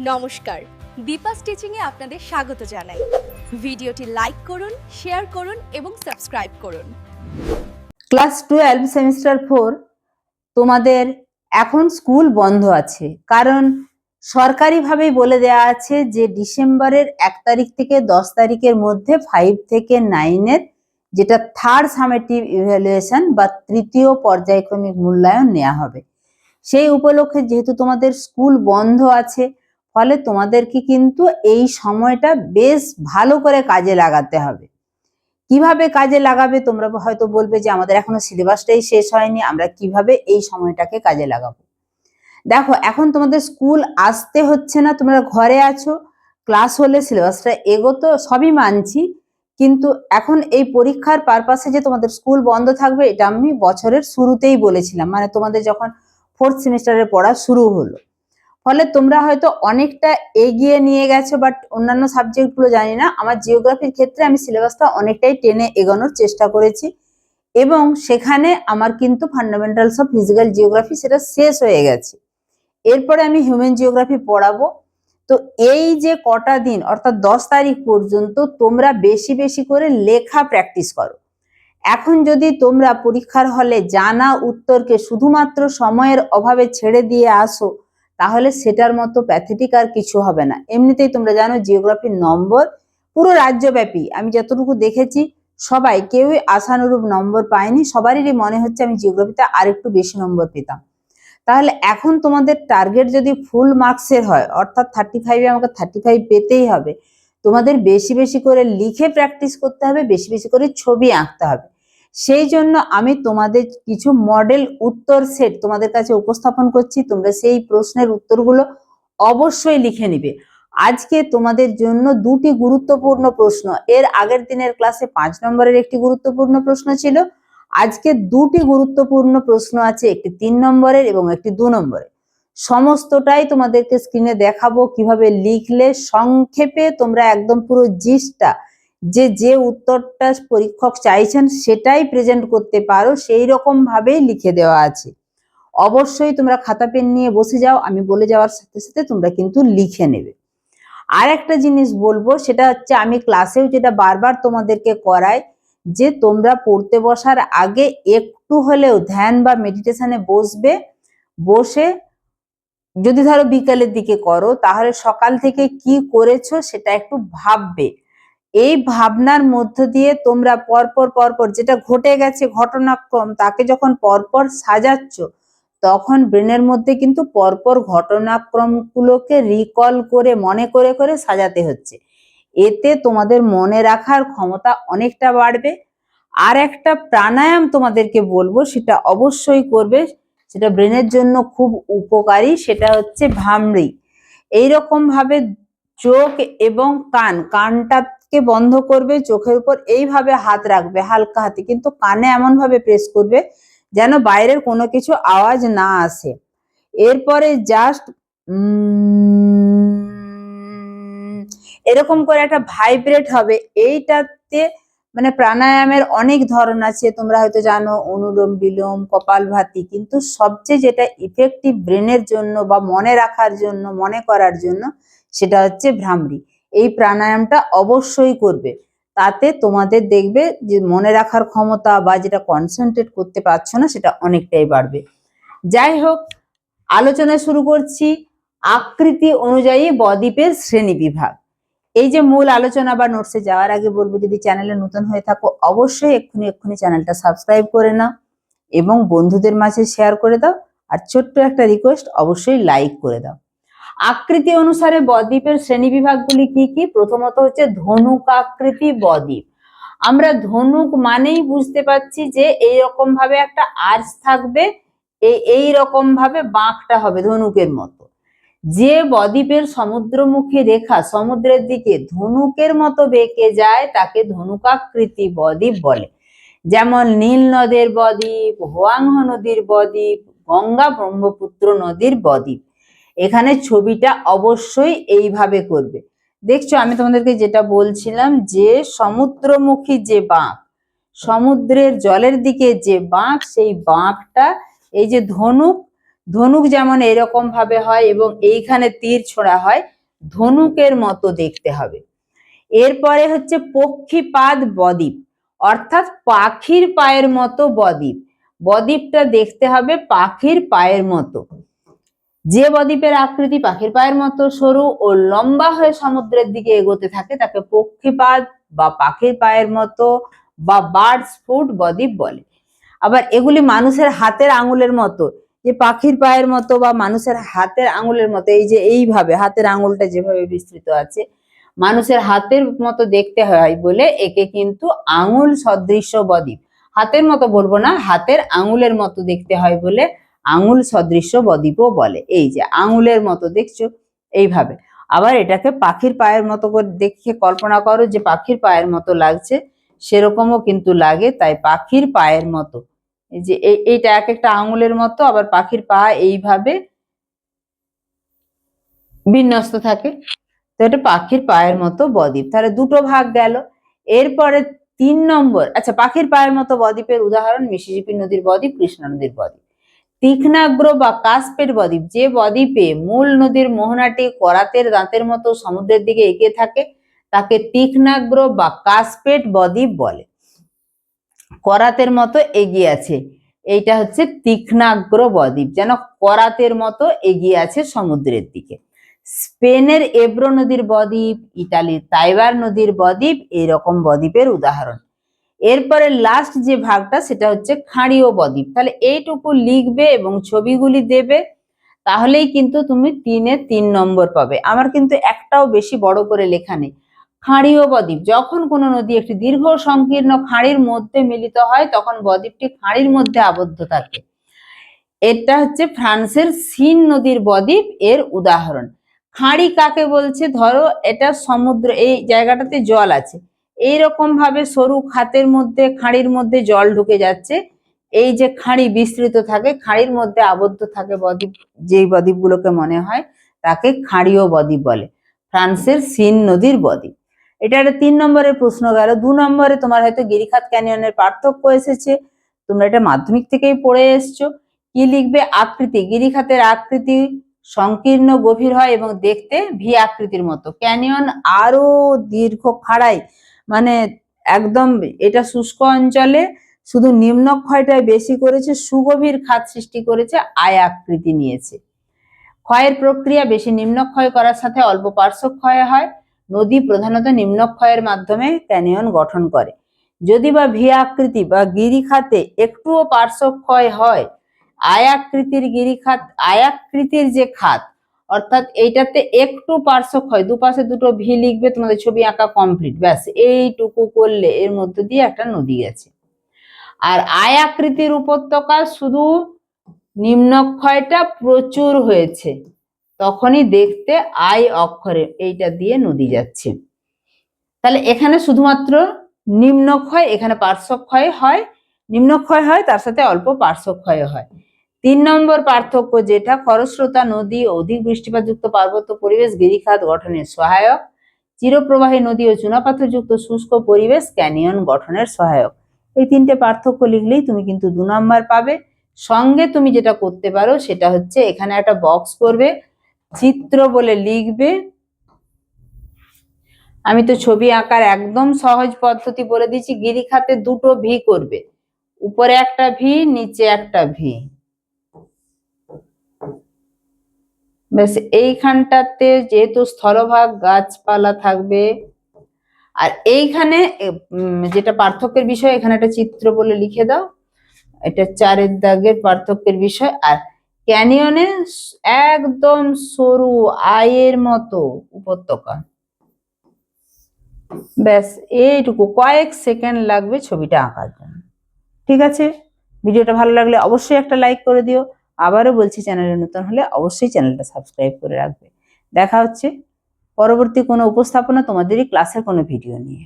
নমস্কার। দীপা স্টিচিংয়ে আপনাদের স্বাগত জানাই। ভিডিওটি লাইক করুন, শেয়ার করুন এবং সাবস্ক্রাইব করুন। ক্লাস টুয়েলভ, সেমিস্টার ফোর, তোমাদের এখন স্কুল বন্ধ আছে। কারণ সরকারিভাবেই বলে দেওয়া আছে যে, ডিসেম্বরের এক তারিখ থেকে দশ তারিখের মধ্যে ফাইভ থেকে নাইনের যেটা থার্ড সামেটিভ ইভ্যালুয়েশন বা তৃতীয় পর্যায়ক্রমিক মূল্যায়ন নেওয়া হবে। সেই উপলক্ষে যেহেতু তোমাদের স্কুল বন্ধ আছে ফলে তোমাদেরকে কিন্তু এই সময়টা বেশ ভালো করে কাজে লাগাতে হবে। কীভাবে কাজে লাগাবে তোমরা হয়তো বলবে যে আমাদের এখনও সিলেবাসটাই শেষ হয়নি, আমরা কীভাবে এই সময়টাকে কাজে লাগাবো? দেখো, এখন তোমাদের স্কুল আসতে হচ্ছে না, তোমরা ঘরে আছো, ক্লাস হলে সিলেবাসটা এগোতো, সবই মানছি, কিন্তু এখন এই পরীক্ষার পারপাসে যে তোমাদের স্কুল বন্ধ থাকবে, এটা আমি বছরের শুরুতেই বলেছিলাম মানে তোমাদের যখন ফোর্থ সেমিস্টারের পড়া শুরু হলো। ফলে তোমরা হয়তো অনেকটা এগিয়ে নিয়ে গেছো বাট অন্যান্য সাবজেক্টগুলো জানি না। আমার জিওগ্রাফির ক্ষেত্রে আমি সিলেবাসটা অনেকটাই টেনে এগোনোর চেষ্টা করেছি। এবং সেখানে আমার কিন্তু ফান্ডামেন্টালস অফ ফিজিক্যাল জিওগ্রাফি সেটা শেষ হয়ে গেছে। এরপরে আমি হিউম্যান জিওগ্রাফি পড়াবো। তো এই যে কটা দিন, অর্থাৎ দশ তারিখ পর্যন্ত তোমরা বেশি বেশি করে লেখা প্র্যাকটিস করো। এখন যদি তোমরা পরীক্ষার হলে জানা উত্তরকে শুধুমাত্র সময়ের অভাবে ছেড়ে দিয়ে আসো তাহলে সেটার মতো প্যাথেটিক আর কিছু হবে না। এমনিতেই তোমরা জানো জিওগ্রাফির নম্বর পুরো রাজ্যব্যাপী। আমি যতটুকু দেখেছি, সবাই, কেউই আশানুরূপ নম্বর পায়নি, সবারই মনে হচ্ছে আমি জিওগ্রাফিতে আরেকটু বেশি নম্বর পেতাম। তাহলে এখন তোমাদের টার্গেট যদি ফুল মার্কসের হয়, অর্থাৎ থার্টি ফাইভে আমাকে থার্টি ফাইভ পেতেই হবে, তোমাদের বেশি বেশি করে লিখে প্র্যাকটিস করতে হবে, বেশি বেশি করে ছবি আঁকতে হবে। সেই জন্য আমি তোমাদের কিছু মডেল উত্তর সেট তোমাদের কাছে উপস্থাপন করছি। তোমরা সেই প্রশ্নের উত্তরগুলো অবশ্যই লিখে নিবে। আজকে তোমাদের জন্য দুটি গুরুত্বপূর্ণ প্রশ্ন। এর আগের দিনের ক্লাসে পাঁচ নম্বরের একটি গুরুত্বপূর্ণ প্রশ্ন ছিল। আজকে দুটি গুরুত্বপূর্ণ প্রশ্ন আছে, একটি তিন নম্বরের এবং একটি দু নম্বরের। সমস্তটাই তোমাদেরকে স্ক্রিনে দেখাবো। কীভাবে লিখলে সংক্ষেপে তোমরা একদম পুরো জিসটা যে যে উত্তরটা পরীক্ষক চাইছেন সেটাই প্রেজেন্ট করতে পারো, সেই রকম ভাবেই লিখে দেওয়া আছে। অবশ্যই তোমরা খাতা পেন নিয়ে বসে যাও, আমি বলে যাওয়ার সাথে সাথে তোমরা কিন্তু লিখে নেবে। আর একটা জিনিস বলব, সেটা হচ্ছে আমি ক্লাসেও যেটা বারবার তোমাদেরকে করাই, যে তোমরা পড়তে বসার আগে একটু হলেও ধ্যান বা মেডিটেশনে বসবে, বসে যদি ধরো বিকালের দিকে করো, তাহলে সকাল থেকে কি করেছ সেটা একটু ভাববে। এই ভাবনার মধ্য দিয়ে তোমরা পরপর পরপর যেটা ঘটে গেছে ঘটনাক্রম তাকে যখন পরপর সাজাচ্ছ, তখন ব্রেনের মধ্যে কিন্তু পরপর ঘটনাক্রমগুলোকে রিকল করে, মনে করে করে সাজাতে হচ্ছে। এতে তোমাদের মনে রাখার ক্ষমতা অনেকটা বাড়বে। আর একটা প্রাণায়াম তোমাদেরকে বলব, সেটা অবশ্যই করবে, সেটা ব্রেনের জন্য খুব উপকারী, সেটা হচ্ছে ভামরি এইরকম ভাবে চোখ এবং কান কানটাকে বন্ধ করবে, চোখের উপর এইভাবে হাত রাখবে, হালকা হাতে। কিন্তু কানে এমন ভাবে প্রেস করবে যেন বাইরের কোনো কিছু আওয়াজ না আসে। এরপরে জাস্ট এরকম করে একটা ভাইব্রেট হবে। এইটাতে মানে প্রাণায়ামের অনেক ধরন আছে, তোমরা হয়তো জানো, অনুলোম বিলোম কপালভাতি কিন্তু সবচেয়ে যেটা ইফেক্টিভ ব্রেনের জন্য বা মনে রাখার জন্য, মনে করার জন্য, সেটা হচ্ছে ভ্রামরি। এই প্রাণায়ামটা অবশ্যই করবে। তাতে তোমাদের দেখবে যে মনে রাখার ক্ষমতা বা যেটা কনসেন্ট্রেট করতে পারছ না সেটা অনেকটাই বাড়বে। যাই হোক, আলোচনা শুরু করছি আকৃতি অনুযায়ী বদ্বীপের শ্রেণি বিভাগ। এই যে মূল আলোচনা বা নোটসে যাওয়ার আগে বলব, যদি চ্যানেলে নতুন হয়ে থাকো, অবশ্যই এক্ষুনি এক্ষুনি চ্যানেলটা সাবস্ক্রাইব করে নাও এবং বন্ধুদের মাঝে শেয়ার করে দাও। আর ছোট্ট একটা রিকোয়েস্ট অবশ্যই লাইক করে দাও। আকৃতি অনুসারে বদ্বীপের শ্রেণি বিভাগগুলি কি কি? প্রথমত হচ্ছে ধনুক আকৃতি বদ্বীপ। আমরা ধনুক মানেই বুঝতে পারছি যে এইরকম ভাবে একটা আর্চ থাকবে এই এই রকম ভাবে বাঁকটা হবে ধনুকের মতো। যে বদ্বীপের সমুদ্রমুখী রেখা সমুদ্রের দিকে ধনুকের মতো বেঁকে যায়, তাকে ধনুকাকৃতি বদ্বীপ বলে। যেমন নীল নদের বদ্বীপ, হোয়াংহ নদীর বদ্বীপ, গঙ্গা ব্রহ্মপুত্র নদীর বদ্বীপ। এখানে ছবিটা অবশ্যই এইভাবে করবে। দেখছ, আমি তোমাদেরকে যেটা বলছিলাম যে সমুদ্রমুখী যে বাঁক, সমুদ্রের জলের দিকে যে বাঁক, সেই বাঁকটা এই যে ধনুক ধনুক যেমন এরকম ভাবে হয় এবং এইখানে তীর ছোড়া হয়, ধনুকের মতো দেখতে হবে। এরপরে হচ্ছে পক্ষীপাদ বদ্বীপ, অর্থাৎ পাখির পায়ের মতো বদ্বীপ। বদ্বীপটা দেখতে হবে পাখির পায়ের মতো। যে বদ্বীপের আকৃতি পাখির পায়ের মতো সরু ও লম্বা হয়ে সমুদ্রের দিকে এগোতে থাকে, তাকে পক্ষীপাদ বা পাখির পায়ের মতো বা বার্ডস ফুট বদ্বীপ বলে। আবার এগুলি মানুষের হাতের আঙুলের মতো, যে পাখির পায়ের মতো বা মানুষের হাতের আঙুলের মতো, এই যে এইভাবে হাতের আঙুলটা যেভাবে বিস্তৃত আছে, মানুষের হাতের মতো দেখতে হয় বলে একে কিন্তু আঙুল সদৃশ্য বদ্বীপ। হাতের মতো বলব না, হাতের আঙুলের মতো দেখতে হয় বলে আঙুল সদৃশ্য বদ্বীপও বলে। এই যে আঙুলের মতো দেখছ, এইভাবে। আবার এটাকে পাখির পায়ের মতো করে দেখে কল্পনা করো যে পাখির পায়ের মতো লাগছে, সেরকমও কিন্তু লাগে, তাই পাখির পায়ের মতো। যে এই- এইটা এক একটা আঙুলের মতো, আবার পাখির পা এইভাবে বিন্যস্ত থাকে। তো এটা পাখির পায়ের মতো বদ্বীপ। তাহলে দুটো ভাগ গেল। এরপরে তিন নম্বর আচ্ছা পাখির পায়ের মতো বদ্বীপের উদাহরণ মিসিসিপি নদীর বদ্বীপ, কৃষ্ণা নদীর বদ্বীপ। তীক্ষ্ণাগ্র বা কাসপেট বদ্বীপ। যে বদ্বীপে মূল নদীর মোহনাটি করাতের দাঁতের মতো সমুদ্রের দিকে এগিয়ে থাকে, তাকে তীক্ষ্ণাগ্র বা কাসপেট বদ্বীপ বলে। করাতের মতো এগিয়ে আছে। এইটা হচ্ছে তীক্ষ্ণাগ্র বদ্বীপ, যেন করাতের মতো এগিয়ে আছে সমুদ্রের দিকে। স্পেনের এব্রো নদীর বদ্বীপ, ইতালির তাইবার নদীর বদ্বীপ এরকম বদ্বীপের উদাহরণ। এরপরে লাস্ট যে ভাগটা সেটা হচ্ছে খাঁড়িও বদ্বীপ। তাহলে এইটুকু লিখবে এবং ছবিগুলি দেবে, তাহলেই কিন্তু তুমি তিনে তিন নম্বর পাবে। আমার কিন্তু একটাও বেশি বড় করে লেখা নেই। খাঁড়িও বদ্বীপ, যখন কোনো নদী একটি দীর্ঘ সংকীর্ণ খাঁড়ির মধ্যে মিলিত হয়, তখন বদ্বীপটি খাঁড়ির মধ্যে আবদ্ধ থাকে। এটা হচ্ছে ফ্রান্সের সিন নদীর বদ্বীপ, এর উদাহরণ। খাঁড়ি কাকে বলছে? ধরো এটা সমুদ্র, এই জায়গাটাতে জল আছে। এইরকম ভাবে সরু খাতের মধ্যে, খাঁড়ির মধ্যে জল ঢুকে যাচ্ছে। এই যে খাঁড়ি বিস্তৃত থাকে, খাঁড়ির মধ্যে আবদ্ধ থাকে বদ্বীপ, যেই বদ্বীপগুলোকে মনে হয়, তাকে খাঁড়িও বদ্বীপ বলে। ফ্রান্সের সিন নদীর বদ্বীপ। এটা একটা তিন নম্বরের প্রশ্ন গেল। দু নম্বরে তোমার হয়তো গিরিখাত ক্যানিয়নের পার্থক্য এসেছে। তোমরা এটা মাধ্যমিক থেকেই পড়ে এসছো। কি লিখবে? আকৃতি। গিরিখাতের আকৃতি সংকীর্ণ, গভীর হয় এবং দেখতে ভি আকৃতির মতো। ক্যানিয়ন আরও দীর্ঘ খাড়াই। মানে একদম এটা শুষ্ক অঞ্চলে শুধু নিম্নক্ষয়টাই বেশি করেছে, সুগভীর খাত সৃষ্টি করেছে, আয় আকৃতি নিয়েছে। ক্ষয়ের প্রক্রিয়া বেশি নিম্নক্ষয় করার সাথে অল্প পার্শ্বক্ষয় হয়, নদী প্রধানত নিম্নক্ষয়ের মাধ্যমে ক্যানিয়ন গঠন করে। যদি বা ভি আকৃতি বা গিরিখাতে একটুও পার্শ্বক্ষয় হয় আয়াকৃতির গিরিখাত আয়াকৃতির যে খাত অর্থাৎ এইটাতে একটু পার্শ্বক্ষয় দুপাশে দুটো ভি লিখবে, তোমাদের ছবি আঁকা কমপ্লিট ব্যাস, এইটুকু করলে এর মধ্য দিয়ে একটা নদী গেছে। আর আয় আকৃতির উপত্যকা শুধু নিম্নক্ষয়টা প্রচুর হয়েছে, তখনই দেখতে আয় অক্ষরে এইটা দিয়ে নদী যাচ্ছে। তাহলে এখানে শুধুমাত্র নিম্নক্ষয়, এখানে পার্শ্বক্ষয় হয়। নিম্নক্ষয় হয়, তার সাথে অল্প পার্শ্বক্ষয় হয়। তিন নম্বর পার্থক্য যেটা, খরস্রোতা, নদী, অধিক বৃষ্টিপাতযুক্ত পার্বত্য পরিবেশ, গিরিখাত গঠনের সহায়ক। চিরপ্রবাহী নদী ও চুনাপাথরযুক্ত শুষ্ক পরিবেশ, ক্যানিয়ন গঠনের সহায়ক। এই তিনটে পার্থক্য লিখলেই তুমি কিন্তু দু নম্বর পাবে। সঙ্গে তুমি যেটা করতে পারো, সেটা হচ্ছে এখানে একটা বক্স করবে, চিত্র বলে লিখবে। আমি তো ছবি আঁকার একদম সহজ পদ্ধতি বলে দিচ্ছি গিরিখাতে দুটো ভি করবে। উপরে একটা ভি নিচে একটা ভি ব্যাস, এইখানটাতে যেহেতু স্থলভাগ, গাছপালা থাকবে। আর এইখানে যেটা পার্থক্যের বিষয়, এখানে একটা চিত্র বলে লিখে দাও। এটা চারের দাগের পার্থক্যের বিষয়। আর ক্যানিয়নে একদম সরু আয়ের মতো উপত্যকা। ব্যাস, এইটুকু, কয়েক সেকেন্ড লাগবে ছবিটা আঁকার জন্য। ঠিক আছে? ভিডিওটা ভালো লাগলে অবশ্যই একটা লাইক করে দিও। আবারও বলছি চ্যানেলে নতুন হলে অবশ্যই চ্যানেলটা সাবস্ক্রাইব করে রাখবে। দেখা হচ্ছে পরবর্তী কোনো উপস্থাপনা তোমাদেরই ক্লাসের কোনো ভিডিও নিয়ে।